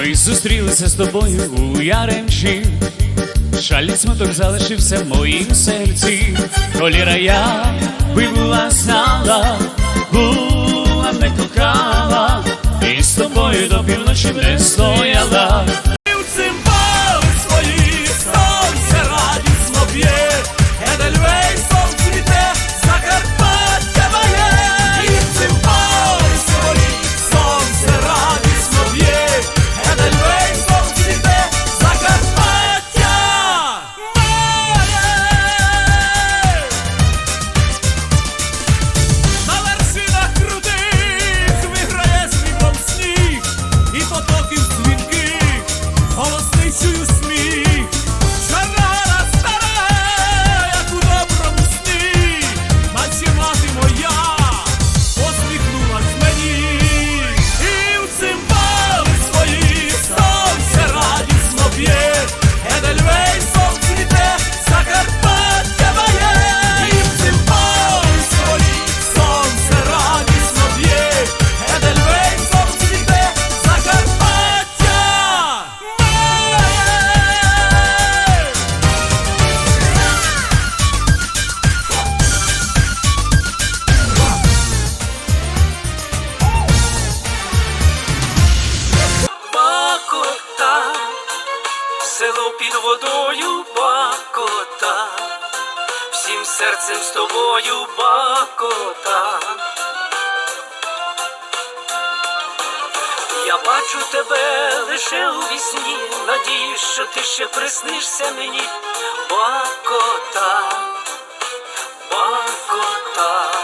Ми зустрілися з тобою у Яремчі, Жаль, смуток залишився в моїм серці. Коліра я би була знала, була б не кохала, і з тобою до півночі не стояла. Село під водою Бакота, всім серцем з тобою Бакота. Я бачу тебе лише у вісні, надіюсь, що ти ще приснишся мені, Бакота, Бакота.